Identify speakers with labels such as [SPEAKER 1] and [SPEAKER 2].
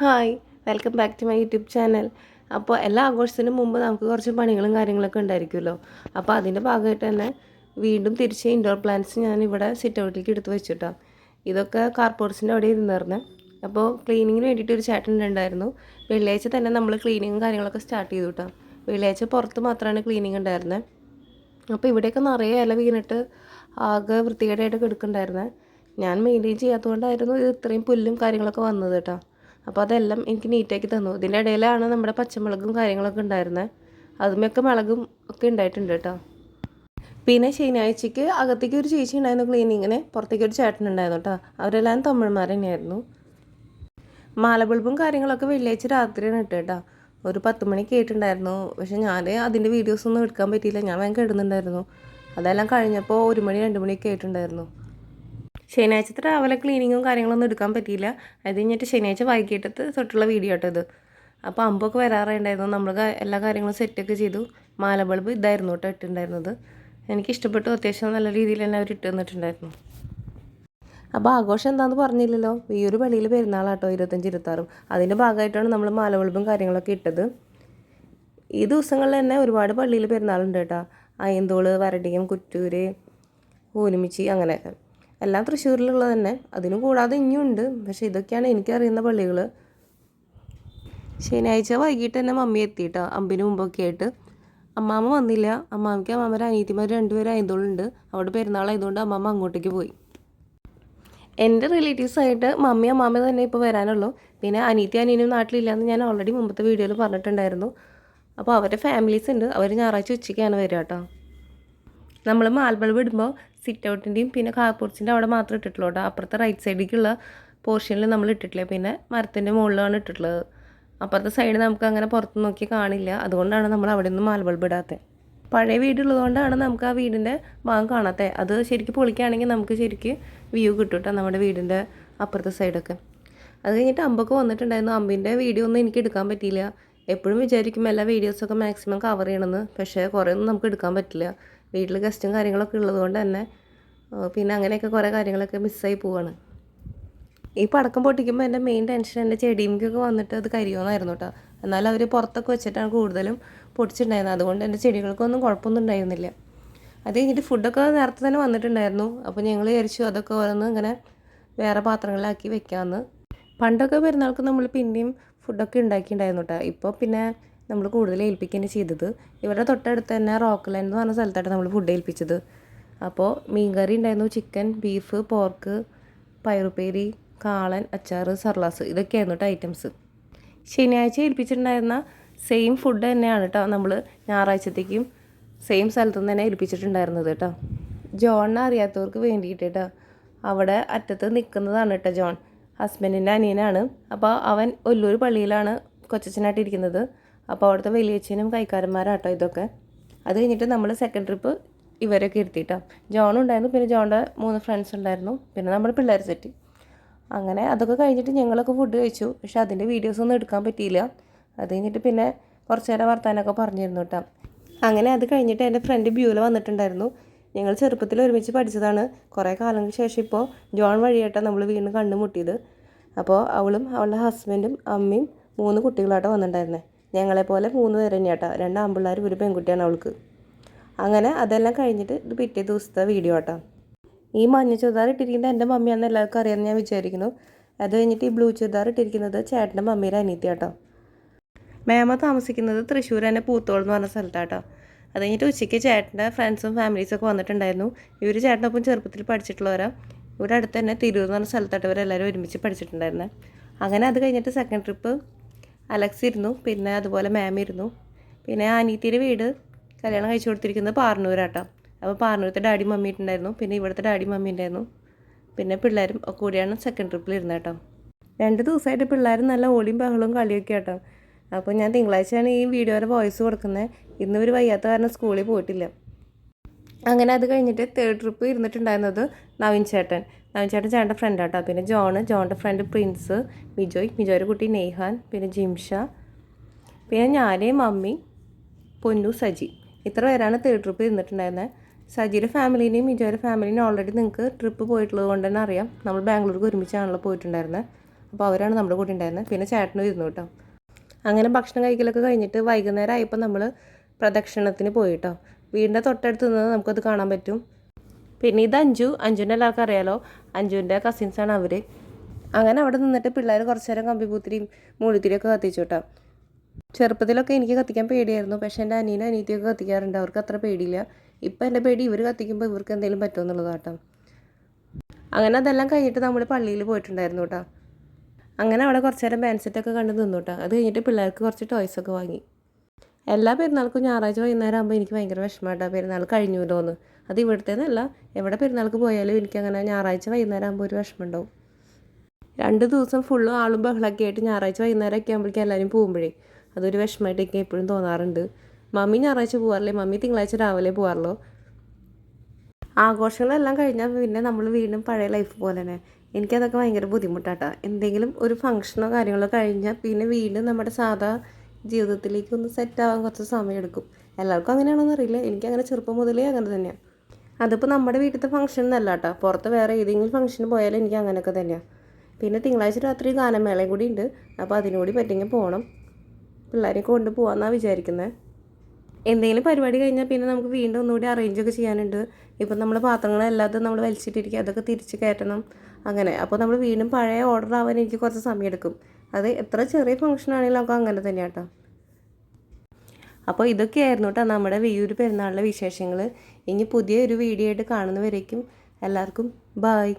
[SPEAKER 1] Hi welcome back to my YouTube channel അപ്പോൾ എല്ലാ ആഘോഷത്തിനും മുമ്പ് നമുക്ക് കുറച്ച് പണികളും കാര്യങ്ങളൊക്കെ ഉണ്ടായിരിക്കുമല്ലോ. അപ്പോൾ അതിന്റെ ഭാഗമായിട്ട് തന്നെ വീണ്ടും തിരിച്ച് ഇൻഡോർ പ്ലാന്റ്സ് ഞാൻ ഇവിടെ സിറ്റ് ഔട്ടിലേക്ക് എടുത്ത് വെച്ചിട്ടാണ് ഇതൊക്കെ കാർപോർട്സിന്റെ അവിടെ ഇരുന്നായിരുന്നു. അപ്പോൾ ക്ലീനിങ്ങിന് വേണ്ടിയിട്ട് ഒരു ചേട്ടൻ ഉണ്ടായിരുന്നു. വെള്ളിയാഴ്ച തന്നെ നമ്മൾ ക്ലീനിങ്ങും കാര്യങ്ങളൊക്കെ സ്റ്റാർട്ട് ചെയ്തു കേട്ടോ വെള്ളിയാഴ്ച പുറത്ത് മാത്രമാണ് ക്ലീനിങ് ഉണ്ടായിരുന്നത് അപ്പോൾ ഇവിടെയൊക്കെ നിറയെ ഇല വീണിട്ട് ആകെ വൃത്തികേടായിട്ട് കിടക്കുന്നുണ്ടായിരുന്നത് ഞാൻ മെയിന്റെയിൻ ചെയ്യാത്തതുകൊണ്ടായിരുന്നു ഇത് ഇത്രയും പുല്ലും കാര്യങ്ങളൊക്കെ വന്നത് കേട്ടോ അപ്പോൾ അതെല്ലാം എനിക്ക് നീറ്റാക്കി തന്നു. ഇതിന്റെ ഇടയിലാണ് നമ്മുടെ പച്ചമുളകും കാര്യങ്ങളൊക്കെ ഉണ്ടായിരുന്നത് അതുമൊക്കെ മുളകും ഒക്കെ ഉണ്ടായിട്ടുണ്ട് കേട്ടോ. പിന്നെ ശനിയാഴ്ചയ്ക്ക് അകത്തേക്ക് ഒരു ചേച്ചി ഉണ്ടായിരുന്നു ക്ലീനിങ്ങിന് പുറത്തേക്ക് ഒരു ചേട്ടൻ ഉണ്ടായിരുന്നു കേട്ടോ. അവരെല്ലാം തമിഴ്മാർ തന്നെയായിരുന്നു. മാലബൾബും കാര്യങ്ങളൊക്കെ വെള്ളിയാഴ്ച രാത്രിയാണ് ഇട്ട് കേട്ടോ. ഒരു പത്ത് മണിക്ക് കേട്ടിട്ടുണ്ടായിരുന്നു. പക്ഷെ ഞാൻ അതിന്റെ വീഡിയോസ് ഒന്നും എടുക്കാൻ പറ്റിയില്ല. ഞാൻ വേഗം കേടുന്നുണ്ടായിരുന്നു അതെല്ലാം കഴിഞ്ഞപ്പോൾ ഒരു മണി രണ്ട് മണിയൊക്കെ ആയിട്ടുണ്ടായിരുന്നു. ശനിയാഴ്ചത്തെ രാവിലെ ക്ലീനിങ്ങും കാര്യങ്ങളൊന്നും എടുക്കാൻ പറ്റിയില്ല. അത് കഴിഞ്ഞിട്ട് ശനിയാഴ്ച വൈകിട്ടത്ത് തൊട്ടുള്ള വീഡിയോ കേട്ടോ ഇത്. അപ്പോൾ അമ്പൊക്കെ വരാറുണ്ടായിരുന്നു. നമ്മൾ എല്ലാ കാര്യങ്ങളും സെറ്റൊക്കെ ചെയ്തു. മാല ബൾബ് ഇതായിരുന്നു കേട്ടോ ഇട്ടിട്ടുണ്ടായിരുന്നത്. എനിക്ക് ഇഷ്ടപ്പെട്ടു. അത്യാവശ്യം നല്ല രീതിയിൽ തന്നെ അവർ ഇട്ട് തന്നിട്ടുണ്ടായിരുന്നു. അപ്പോൾ ആഘോഷം എന്താണെന്ന് പറഞ്ഞില്ലല്ലോ. ഈ ഒരു പള്ളിയിൽ പെരുന്നാളാട്ടോ ഇരുപത്തഞ്ച് ഇരുപത്താറും. അതിന്റെ ഭാഗമായിട്ടാണ് നമ്മൾ മാല ബൾബും കാര്യങ്ങളൊക്കെ ഇട്ടത്. ഈ ദിവസങ്ങളിൽ തന്നെ ഒരുപാട് പള്ളിയിൽ പെരുന്നാളുണ്ട് കേട്ടോ അയന്തോൾ വരടിയം കുറ്റൂര് ഊനുമിച്ചി അങ്ങനെയൊക്കെ. എല്ലാം തൃശ്ശൂരിലുള്ളത് തന്നെ. അതിന് കൂടാതെ ഇനിയുണ്ട് പക്ഷെ ഇതൊക്കെയാണ് എനിക്കറിയുന്ന പള്ളികൾ ശനിയാഴ്ച വൈകിട്ട് തന്നെ മമ്മി എത്തിയിട്ടോ. അമ്പിന് മുമ്പൊക്കെ ആയിട്ട്. അമ്മാമ്മ വന്നില്ല. അമ്മാമ്മയ്ക്ക് അമ്മാമ്മ അനിയത്തിമാർ രണ്ടുപേരും ആയതുകൊണ്ട് അവിടെ പെരുന്നാളായതുകൊണ്ട് അമ്മാമ്മ അങ്ങോട്ടേക്ക് പോയി. എന്റെ റിലേറ്റീവ്സായിട്ട് മമ്മി അമ്മാമ്മ തന്നെ ഇപ്പോൾ വരാനുള്ളൂ. പിന്നെ അനീത്തി അനിയനും നാട്ടിലില്ലയെന്ന് ഞാൻ ഓൾറെഡി മുമ്പത്തെ വീഡിയോയിൽ പറഞ്ഞിട്ടുണ്ടായിരുന്നു. അപ്പോൾ അവരുടെ ഫാമിലീസ് ഉണ്ട്. അവർ ഞായറാഴ്ച ഉച്ചയ്ക്കാണ് വരിക കേട്ടോ. നമ്മൾ മാൽബൾബ് ഇടുമ്പോൾ സിറ്റ് ഔട്ടിന്റെയും പിന്നെ കാർപോർട്സിന്റെ അവിടെ മാത്രം ഇട്ടിട്ടുള്ളൂ കേട്ടോ. അപ്പുറത്തെ റൈറ്റ് സൈഡിലേക്കുള്ള പോർഷനിൽ നമ്മൾ ഇട്ടിട്ടില്ല. പിന്നെ മരത്തിന്റെ മുകളിലാണ് ഇട്ടിട്ടുള്ളത്. അപ്പുറത്തെ സൈഡ് നമുക്ക് അങ്ങനെ പുറത്ത് നോക്കി കാണില്ല. അതുകൊണ്ടാണ് നമ്മൾ അവിടെ നിന്ന് മാൽബൾബ് ഇടാത്തത് പഴയ വീടുള്ളതുകൊണ്ടാണ് നമുക്ക് ആ വീടിന്റെ ഭാഗം കാണാത്തത് അത് ശരിക്കും പൊളിക്കുകയാണെങ്കിൽ നമുക്ക് ശരിക്കും വ്യൂ കിട്ടും കേട്ടോ നമ്മുടെ വീടിന്റെ അപ്പുറത്തെ സൈഡൊക്കെ അത് കഴിഞ്ഞിട്ട് അമ്പൊക്കെ വന്നിട്ടുണ്ടായിരുന്നു. അമ്പിന്റെ വീഡിയോ ഒന്നും എനിക്ക് എടുക്കാൻ പറ്റിയില്ല. എപ്പോഴും വിചാരിക്കും എല്ലാ വീഡിയോസൊക്കെ മാക്സിമം കവർ ചെയ്യണമെന്ന്. പക്ഷേ കുറേ ഒന്നും നമുക്ക് എടുക്കാൻ പറ്റില്ല. വീട്ടിൽ ഗസ്റ്റും കാര്യങ്ങളൊക്കെ ഉള്ളതുകൊണ്ട് തന്നെ പിന്നെ അങ്ങനെയൊക്കെ കുറേ കാര്യങ്ങളൊക്കെ മിസ്സായി പോവാണ്. ഈ പടക്കം പൊട്ടിക്കുമ്പോൾ എന്റെ മെയിൻ ടെൻഷൻ എന്റെ ചെടിയിലേക്കൊക്കെ വന്നിട്ട് അത് കരിയോന്നായിരുന്നു കേട്ടോ എന്നാലും അവർ പുറത്തൊക്കെ വെച്ചിട്ടാണ് കൂടുതലും പൊടിച്ചിട്ടുണ്ടായിരുന്നത്. അതുകൊണ്ട് എന്റെ ചെടികൾക്കൊന്നും കുഴപ്പമൊന്നും ഉണ്ടായിരുന്നില്ല. അത് കഴിഞ്ഞിട്ട് ഫുഡൊക്കെ നേരത്തെ തന്നെ വന്നിട്ടുണ്ടായിരുന്നു. അപ്പോൾ ഞങ്ങൾ വിചാരിച്ചു അതൊക്കെ ഓരോന്ന് ഇങ്ങനെ വേറെ പാത്രങ്ങളിലാക്കി വെക്കാമെന്ന് പണ്ടൊക്കെ പെരുന്നാൾക്ക് നമ്മൾ പിന്നെയും ഫുഡൊക്കെ ഉണ്ടാക്കിയിട്ടുണ്ടായിരുന്നു കേട്ടോ ഇപ്പോൾ പിന്നെ നമ്മൾ കൂടുതൽ ഏൽപ്പിക്കുകയാണ് ചെയ്തത്. ഇവരുടെ തൊട്ടടുത്ത് തന്നെ റോക്ക് ലൈൻ എന്ന് പറഞ്ഞ സ്ഥലത്തായിട്ട് നമ്മൾ ഫുഡ് ഏൽപ്പിച്ചത്. അപ്പോൾ മീൻ കറി ഉണ്ടായിരുന്നു ചിക്കൻ ബീഫ് പോർക്ക് പയറുപേരി കാളൻ അച്ചാർ സർലാസ് ഇതൊക്കെയായിരുന്നു കേട്ടോ ഐറ്റംസ് ശനിയാഴ്ച ഏൽപ്പിച്ചിട്ടുണ്ടായിരുന്ന സെയിം ഫുഡ് തന്നെയാണ് കേട്ടോ നമ്മൾ ഞായറാഴ്ചത്തേക്കും സെയിം സ്ഥലത്തു നിന്ന് തന്നെ ഏൽപ്പിച്ചിട്ടുണ്ടായിരുന്നത് കേട്ടോ ജോണിനെ അറിയാത്തവർക്ക് വേണ്ടിയിട്ട് കേട്ടോ അവിടെ അറ്റത്ത് നിൽക്കുന്നതാണ് കേട്ടോ ജോൺ. ഹസ്ബൻഡിന്റെ അനിയനാണ്. അപ്പോൾ അവൻ ഒല്ലൂർ പള്ളിയിലാണ് കൊച്ചച്ഛനായിട്ട് ഇരിക്കുന്നത്. അപ്പോൾ അവിടുത്തെ വലിയച്ഛനും കൈക്കാരന്മാരാട്ടോ ഇതൊക്കെ. അത് കഴിഞ്ഞിട്ട് നമ്മൾ സെക്കൻഡ് ട്രിപ്പ് ഇവരൊക്കെ ഇരുത്തിയിട്ടോ ജോൺ ഉണ്ടായിരുന്നു പിന്നെ ജോണിന്റെ മൂന്ന് ഫ്രണ്ട്സ് ഉണ്ടായിരുന്നു പിന്നെ നമ്മുടെ പിള്ളേർ സെറ്റ്. അങ്ങനെ അതൊക്കെ കഴിഞ്ഞിട്ട് ഞങ്ങളൊക്കെ ഫുഡ് കഴിച്ചു. പക്ഷെ അതിന്റെ വീഡിയോസ് ഒന്നും എടുക്കാൻ പറ്റിയില്ല. അത് കഴിഞ്ഞിട്ട് പിന്നെ കുറച്ച് നേരം വർത്താനൊക്കെ പറഞ്ഞിരുന്നു കേട്ടോ. അങ്ങനെ അത് കഴിഞ്ഞിട്ട് എന്റെ ഫ്രണ്ട് ബ്യൂല വന്നിട്ടുണ്ടായിരുന്നു. ഞങ്ങൾ ചെറുപ്പത്തിൽ ഒരുമിച്ച് പഠിച്ചതാണ്. കുറേ കാലങ്ങൾക്ക് ശേഷം ഇപ്പോൾ ജോൺ വഴിയായിട്ടാണ് നമ്മൾ വീണ്ടും കണ്ടുമുട്ടിയത് അപ്പോൾ അവളും അവളുടെ ഹസ്ബൻഡും അമ്മയും മൂന്ന് കുട്ടികളായിട്ട് വന്നിട്ടുണ്ടായിരുന്നത് ഞങ്ങളെപ്പോലെ മൂന്ന് പേര് തന്നെയാട്ടോ രണ്ട് ആമ്പിള്ളേരും ഒരു പെൺകുട്ടിയാണ് അവൾക്ക്. അങ്ങനെ അതെല്ലാം കഴിഞ്ഞിട്ട് ഇത് പിറ്റേ ദിവസത്തെ വീഡിയോ കേട്ടോ ഈ മഞ്ഞ ചുരിദാർ ഇട്ടിരിക്കുന്നത് എന്റെ മമ്മിയാണെന്ന് എല്ലാവർക്കും അറിയാമെന്ന് ഞാൻ വിചാരിക്കുന്നു. അത് കഴിഞ്ഞിട്ട് ഈ ബ്ലൂ ചുരിദാർ ഇട്ടിരിക്കുന്നത് ചേട്ടന്റെ മമ്മിയുടെ അനിയത്തി കേട്ടോ മേമ താമസിക്കുന്നത് തൃശ്ശൂർ തന്നെ പൂത്തോൾ എന്ന് പറഞ്ഞ സ്ഥലത്താട്ടോ. അത് കഴിഞ്ഞിട്ട് ഉച്ചയ്ക്ക് ചേട്ടന്റെ ഫ്രണ്ട്സും ഫാമിലീസൊക്കെ വന്നിട്ടുണ്ടായിരുന്നു. ഇവർ ചേട്ടനൊപ്പം ചെറുപ്പത്തിൽ പഠിച്ചിട്ടുള്ളവരാ. ഇവിടെ അടുത്ത് തന്നെ തിരൂർ എന്ന് പറഞ്ഞ സ്ഥലത്തായിട്ട് ഇവരെല്ലാവരും ഒരുമിച്ച് പഠിച്ചിട്ടുണ്ടായിരുന്നത് അങ്ങനെ അത് കഴിഞ്ഞിട്ട് സെക്കൻഡ് ട്രിപ്പ് അലക്സ് ഇരുന്നു പിന്നെ അതുപോലെ മാം ഇരുന്നു. പിന്നെ അനീത്തിയുടെ വീട് കല്യാണം കഴിച്ചു കൊടുത്തിരിക്കുന്നത് പാർന്നൂരാട്ടോ അപ്പോൾ പാർന്നൂരത്തെ ഡാഡി മമ്മി ഉണ്ടായിരുന്നു പിന്നെ ഇവിടുത്തെ ഡാഡി മമ്മി ഉണ്ടായിരുന്നു പിന്നെ പിള്ളേരും കൂടിയാണ് സെക്കൻഡ് ട്രിപ്പിൽ ഇരുന്നത് കേട്ടോ രണ്ട് ദിവസമായിട്ട് പിള്ളേർ നല്ല ഓളിയും ബഹളവും കളിയൊക്കെ കേട്ടോ അപ്പോൾ ഞാൻ തിങ്കളാഴ്ചയാണ് ഈ വീഡിയോയുടെ വോയിസ് കൊടുക്കുന്നത്. ഇന്നും ഒരു വയ്യാത്ത കാരണം സ്കൂളിൽ പോയിട്ടില്ല. അങ്ങനെ അത് കഴിഞ്ഞിട്ട് തേർഡ് ട്രിപ്പ് ഇരുന്നിട്ടുണ്ടായിരുന്നത് നവീൻ ചേട്ടൻ. നവീൻ ചേട്ടൻ ചേട്ടന്റെ ഫ്രണ്ട് ആട്ടോ. പിന്നെ ജോണ് ജോണിന്റെ ഫ്രണ്ട് പ്രിൻസ് മിജോയ് മിജോയുടെ കുട്ടി നെയ്ഹാൻ പിന്നെ ജിംഷ പിന്നെ ഞാൻ മമ്മി പൊന്നു സജി. ഇത്ര പേരാണ് തേർഡ് ട്രിപ്പ് ഇരുന്നിട്ടുണ്ടായിരുന്നത് സജിയുടെ ഫാമിലീനെയും മിജോയുടെ ഫാമിലീനെയും ഓൾറെഡി നിങ്ങൾക്ക് ട്രിപ്പ് പോയിട്ടുള്ളത് കൊണ്ട് തന്നെ അറിയാം. നമ്മൾ ബാംഗ്ലൂർക്ക് ഒരുമിച്ചാണല്ലോ പോയിട്ടുണ്ടായിരുന്നത് അപ്പോൾ അവരാണ് നമ്മുടെ കൂടെ ഉണ്ടായിരുന്നത് പിന്നെ ചേട്ടനും ഇരുന്നു കേട്ടോ. അങ്ങനെ ഭക്ഷണം കഴിക്കലൊക്കെ കഴിഞ്ഞിട്ട് വൈകുന്നേരം ആയപ്പോൾ നമ്മൾ പ്രദക്ഷിണത്തിന് പോയി കേട്ടോ. വീടിന്റെ തൊട്ടടുത്ത് നിന്ന് നമുക്കത് കാണാൻ പറ്റും. പിന്നെ ഇത് അഞ്ജു അഞ്ജുവിന്റെ എല്ലാവർക്കും അറിയാലോ. അഞ്ജുവിന്റെ കസിൻസാണ് അവർ അങ്ങനെ അവിടെ നിന്നിട്ട് പിള്ളേർ കുറച്ച് നേരം കമ്പിപൂത്തിരിയും മൂളിത്തിരിയൊക്കെ കത്തിച്ചു കേട്ടോ. ചെറുപ്പത്തിലൊക്കെ എനിക്ക് കത്തിക്കാൻ പേടിയായിരുന്നു. പക്ഷേ എന്റെ അനിയനും അനിയത്തിയൊക്കെ കത്തിക്കാറുണ്ട്. അവർക്ക് അത്ര പേടിയില്ല. ഇപ്പം എന്റെ പേടി ഇവർ കത്തിക്കുമ്പോൾ ഇവർക്ക് എന്തെങ്കിലും പറ്റുമോ എന്നുള്ളത് കേട്ടോ. അങ്ങനെ അതെല്ലാം കഴിഞ്ഞിട്ട് നമ്മൾ പള്ളിയിൽ പോയിട്ടുണ്ടായിരുന്നു കേട്ടോ. അങ്ങനെ അവിടെ കുറച്ച് നേരം ബാൻസെറ്റൊക്കെ കണ്ട് നിന്നു കേട്ടോ. അത് കഴിഞ്ഞിട്ട് പിള്ളേർക്ക് കുറച്ച് ടോയ്സൊക്കെ വാങ്ങി. എല്ലാ പെരുന്നാൾക്കും ഞായറാഴ്ച വൈകുന്നേരം ആകുമ്പോൾ എനിക്ക് ഭയങ്കര വിഷമമായിട്ടാണ് പെരുന്നാൾ കഴിഞ്ഞല്ലോ എന്ന് അത് ഇവിടുത്തെ എന്നല്ല എവിടെ പെരുന്നാൾക്ക് പോയാലും എനിക്കങ്ങനെ ഞായറാഴ്ച വൈകുന്നേരം ആകുമ്പോൾ ഒരു വിഷമം ഉണ്ടാവും രണ്ട് ദിവസം ഫുള്ള് ആളും ബഹളമൊക്കെ ആയിട്ട് ഞായറാഴ്ച വൈകുന്നേരം ഒക്കെ ആകുമ്പോഴേക്കും എല്ലാവരും പോകുമ്പോഴേ അതൊരു വിഷമമായിട്ടൊക്കെ എപ്പോഴും തോന്നാറുണ്ട്. മമ്മി ഞായറാഴ്ച പോകാറില്ലേ മമ്മി തിങ്കളാഴ്ച രാവിലെ പോകാറുള്ളൂ ആഘോഷങ്ങളെല്ലാം കഴിഞ്ഞാൽ പിന്നെ നമ്മൾ വീണ്ടും പഴയ ലൈഫ് പോലെ തന്നെ എനിക്കതൊക്കെ ഭയങ്കര ബുദ്ധിമുട്ടാട്ടോ. എന്തെങ്കിലും ഒരു ഫംഗ്ഷനോ കാര്യങ്ങളോ കഴിഞ്ഞാൽ പിന്നെ വീണ്ടും നമ്മുടെ സാധാ ജീവിതത്തിലേക്ക് ഒന്ന് സെറ്റാവാൻ കുറച്ച് സമയമെടുക്കും. എല്ലാവർക്കും അങ്ങനെയാണോന്ന് അറിയില്ല. എനിക്കങ്ങനെ ചെറുപ്പം മുതലേ അങ്ങനെ തന്നെയാണ് അതിപ്പോൾ നമ്മുടെ വീട്ടിലത്തെ ഫംഗ്ഷൻ എന്നല്ല കേട്ടോ. പുറത്ത് വേറെ ഏതെങ്കിലും ഫംഗ്ഷന് പോയാലും എനിക്ക് അങ്ങനെയൊക്കെ തന്നെയാണ് പിന്നെ തിങ്കളാഴ്ച രാത്രി ഗാനമേളയും കൂടി ഉണ്ട് അപ്പോൾ അതിനുകൂടി പറ്റുമെങ്കിൽ പോകണം പിള്ളേരെ കൊണ്ട് പോകാമെന്നാണ് വിചാരിക്കുന്നത് എന്തെങ്കിലും പരിപാടി കഴിഞ്ഞാൽ പിന്നെ നമുക്ക് വീണ്ടും ഒന്നുകൂടി അറേഞ്ച് ഒക്കെ ചെയ്യാനുണ്ട്. ഇപ്പം നമ്മൾ പാത്രങ്ങളെല്ലാതും നമ്മൾ വലിച്ചിട്ടിരിക്കുക അതൊക്കെ തിരിച്ച് കയറ്റണം. അങ്ങനെ. അപ്പോൾ നമ്മൾ വീണ്ടും പഴയ ഓർഡർ ആവാൻ എനിക്ക് കുറച്ച് സമയം എടുക്കും അത് എത്ര ചെറിയ ഫംഗ്ഷൻ ആണെങ്കിലും നമുക്ക് അങ്ങനെ തന്നെയാണ് കേട്ടോ അപ്പോൾ ഇതൊക്കെയായിരുന്നു കേട്ടോ നമ്മുടെ വിയൂര് പെരുന്നാളിലെ വിശേഷങ്ങൾ ഇനി പുതിയ ഒരു വീഡിയോ ആയിട്ട് കാണുന്നവരേക്കും എല്ലാവർക്കും ബായ്